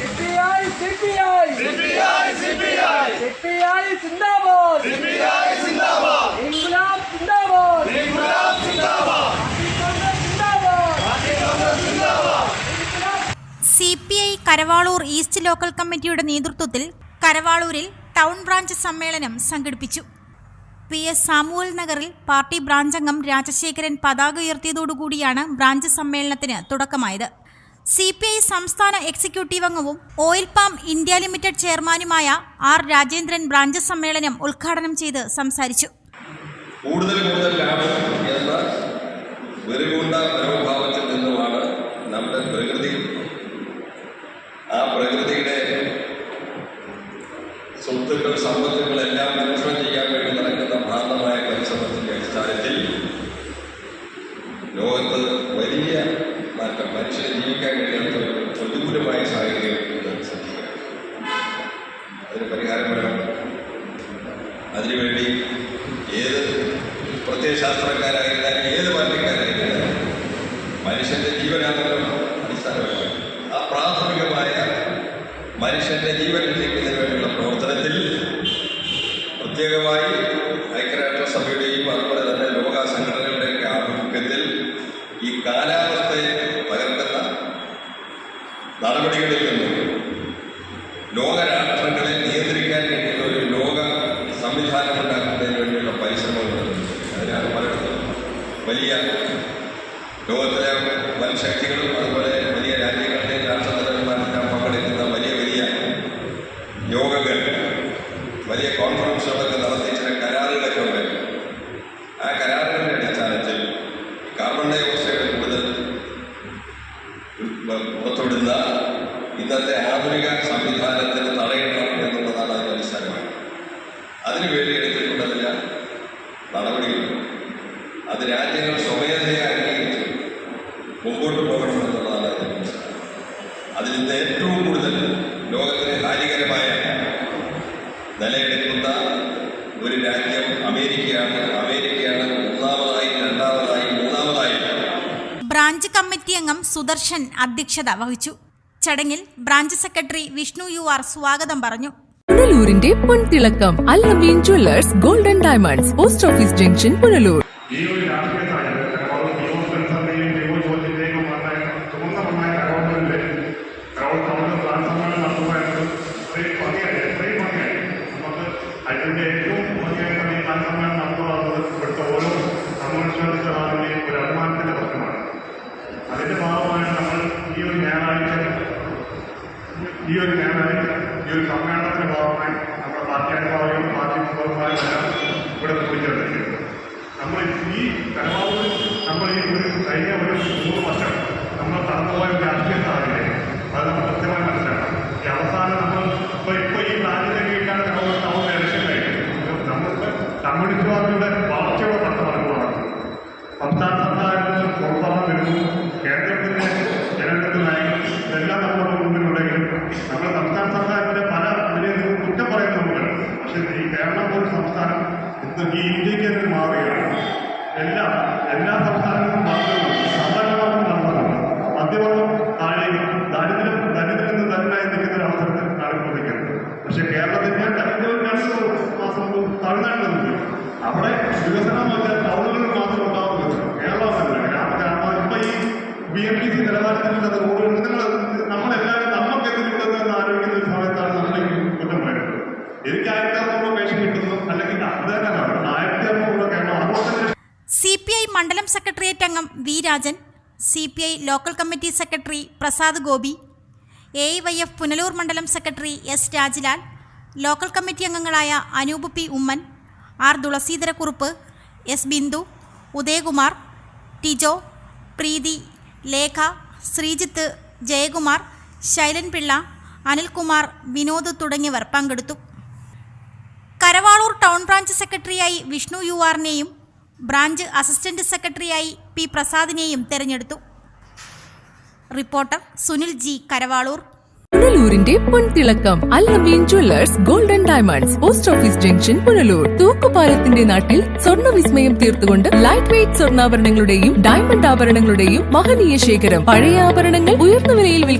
CPI C P I Karavaloor east local കമ്മിറ്റിയുടെ നേതൃത്വത്തിൽ കരവാളൂരിൽ ടൗൺ ബ്രാഞ്ച് സമ്മേളനം സംഘടിപ്പിച്ചു. പി എസ് സാമുവൽ നഗറിൽ പാർട്ടി ബ്രാഞ്ച് അംഗം രാജശേഖരൻ പതാക ഉയർത്തിയതോടുകൂടിയാണ് ബ്രാഞ്ച് സമ്മേളനത്തിന് തുടക്കമായത്. സി പി ഐ സംസ്ഥാന എക്സിക്യൂട്ടീവ് അംഗവും ഓയിൽ പാം ഇന്ത്യ ലിമിറ്റഡ് ചെയർമാനുമായ ആർ രാജേന്ദ്രൻ ബ്രാഞ്ച് സമ്മേളനം ഉദ്ഘാടനം ചെയ്ത് സംസാരിച്ചു. കൂടുതൽ കൂടുതൽ ലാഭം എന്ന ലോകത്ത് വലിയ മാറ്റം മനുഷ്യന് ജീവിക്കാൻ കഴിയാത്ത പ്രതികൂലമായ സാഹചര്യം അതിന് പരിഹാരം വേണം. അതിനുവേണ്ടി ഏത് പ്രത്യയശാസ്ത്രക്കാരായിരുന്നാലും ഏത് പാർട്ടിക്കാരായിരുന്നാലും മനുഷ്യന്റെ ജീവനാണല്ലോ അടിസ്ഥാനമായി ആ പ്രാഥമികമായ മനുഷ്യന്റെ ജീവൻ രക്ഷിക്കുന്നതിന് വേണ്ടിയുള്ള പ്രവർത്തനത്തിൽ പ്രത്യേകമായി ഐക്യരാഷ്ട്രസഭയുടെയും അതുപോലെ തന്നെ ലോക സംഘടനകളുടെയൊക്കെ ആഭിമുഖ്യത്തിൽ ഈ കാലാവസ്ഥയെ പകർത്തുന്ന നടപടികളിൽ നിന്നും ലോകരാഷ്ട്രങ്ങളെ നിയന്ത്രിക്കാൻ വേണ്ടിയുള്ള ഒരു ലോക സംവിധാനം ഉണ്ടാക്കുന്നതിന് വേണ്ടിയുള്ള പരിശ്രമങ്ങൾ. അതിനാണ് പലയിടത്തും വലിയ ലോകത്തിലെ വൻ ശക്തികളും അതുപോലെ വലിയ രാജ്യങ്ങളുടെയും രാഷ്ട്രതലവന്മാരെല്ലാം പങ്കെടുക്കുന്ന വലിയ വലിയ യോഗങ്ങൾ വലിയ കോൺഫറൻസുകളൊക്കെ നടത്തി ചില കരാറുകളൊക്കെ ഉണ്ട് ആ കരാറുകളുടെ അടിസ്ഥാനത്തിൽ കാർബൺ ഡൈ ഓക്സൈഡ് പുറത്തുവിടുന്ന ഇന്നത്തെ ആധുനിക സംവിധാനത്തിന് തടയണം എന്നുള്ളതാണ് അതിന്റെ അടിസ്ഥാനമായി. അതിനുവേണ്ടി എടുത്തിട്ടുള്ള ചില നടപടികൾ. അത് രാജ്യങ്ങൾ സ്വമേധയാ അംഗീകരിച്ചു. മുമ്പോട്ട് പോകണം എന്നുള്ളതാണ് അതിന്റെ അടിസ്ഥാനം. അതിൽ നിന്ന് ഏറ്റവും കൂടുതൽ ലോകത്തിന് ഹാനികരമായ നിലയെടുക്കുന്ന ബ്രാഞ്ച് കമ്മിറ്റി അംഗം സുദർശൻ അധ്യക്ഷത വഹിച്ചു. ചടങ്ങിൽ branch secretary Vishnu U R സ്വാഗതം പറഞ്ഞു. പുനലൂരിന്റെ പൊൻതിളക്കം Al Ameen jewellers golden diamonds post office junction Punalur. അതിന്റെ ഭാഗമായി നമ്മൾ ഈ ഒരു ഞായറാഴ്ച ഈ ഒരു ഞായറാഴ്ച ഈ ഒരു സമ്മേളനത്തിന്റെ ഭാഗമായി നമ്മുടെ പാർട്ടി അനുഭാവികളും പാർട്ടി മെമ്പർമാരും എല്ലാം ഇവിടെ കൂടിച്ചേർന്നിരിക്കുന്നത് നമ്മൾ ഈ പരമാവധി നമ്മൾ ഈ ഒരു കഴിഞ്ഞ ഒരു മൂന്ന് വർഷം നമ്മൾ കടന്നുപോയ രാഷ്ട്രീയ സാഹചര്യം അത് നമ്മൾ കൃത്യമായി മനസ്സിലാക്കണം ഈ അവസാനം നമ്മൾ ഇപ്പൊ ഇപ്പൊ ഈ രാജ്യത്തേക്കാണ് നമ്മൾ നമ്മൾ ഇലക്ഷൻ കഴിഞ്ഞത് നമ്മൾക്ക് കമ്മ്യൂണിസ്റ്റ് പാർട്ടിയുടെ വളർച്ചയുടെ പത്ത് നടക്കുകയാണ് സംസ്ഥാന സർക്കാരിന് പ്രോത്സാഹനം വരുന്നു കേന്ദ്രത്തിന്റെ ജനങ്ങളുടെ നയങ്ങൾ ഇതെല്ലാം നമ്മുടെ മുമ്പിലുണ്ടെങ്കിലും നമ്മൾ സംസ്ഥാന സർക്കാരിന്റെ പല ഇതിനെ കുറ്റം പറയുന്നുണ്ട് പക്ഷേ ഈ കേരളം ഒരു സംസ്ഥാനം ഇന്ന് ഈ ഇന്ത്യയ്ക്ക് തന്നെ മാറുകയാണ്. എല്ലാ എല്ലാ സംസ്ഥാനങ്ങളും മാറുന്നുണ്ട് സാധാരണമാർക്കും നടത്തുന്നുണ്ട് മധ്യവർഗം താഴേക്കും ദാരിദ്ര്യം ദരിദ്രം നിന്ന് തന്നായി നിൽക്കുന്ന ഒരു അവസരത്തിൽ കാണിക്കൊണ്ടിരിക്കുന്നത് പക്ഷേ രണ്ട് മാസം മുമ്പ് അവിടെ വികസനം വെച്ചാൽ ടൗണുകളിൽ മാത്രം ഉണ്ടാവുന്ന വികസനം കേരളം ഗ്രാമ ഇപ്പൊ ഈ ബി എം പി സി നിലവാരത്തിലുള്ള റോഡുകൾ നിങ്ങൾ നമ്മളെല്ലാവരും നമുക്കെതിരുണ്ടെന്ന് ആരോപിക്കുന്ന ഒരു സമയത്താണ് നമ്മൾ കുറ്റം പറയുന്നത്. എനിക്ക് മണ്ഡലം സെക്രട്ടേറിയറ്റ് അംഗം V Rajan C P I local committee secretary Prasad Gopi A Y F Punalur മണ്ഡലം secretary S Rajilal local committee അംഗങ്ങളായ Anoop P Oommen R Thulasidharakurup S Bindu Udayakumar Tijo Preethi Lekha Sreejith Jayakumar Shailan Pillai Anilkumar Vinod തുടങ്ങിയവർ പങ്കെടുത്തു. Karavaloor town branch സെക്രട്ടറിയായി Vishnu U ആറിനെയും branch assistant സെക്രട്ടറിയായി P പ്രസാദിനെയും തെരഞ്ഞെടുത്തു. Reporter Sunil G Karavaloor. പുനലൂരിന്റെ പൊൻതിളക്കം Allameen jewellers golden diamonds post office junction Punalur. തൂക്കുപാലത്തിന്റെ നാട്ടിൽ സ്വർണ വിസ്മയം തീർത്തുകൊണ്ട് ലൈറ്റ് വെയിറ്റ് സ്വർണാഭരണങ്ങളുടെയും ഡയമണ്ട് ആഭരണങ്ങളുടെയും മഹനീയ ശേഖരം. പഴയ ആഭരണങ്ങൾ ഉയർന്ന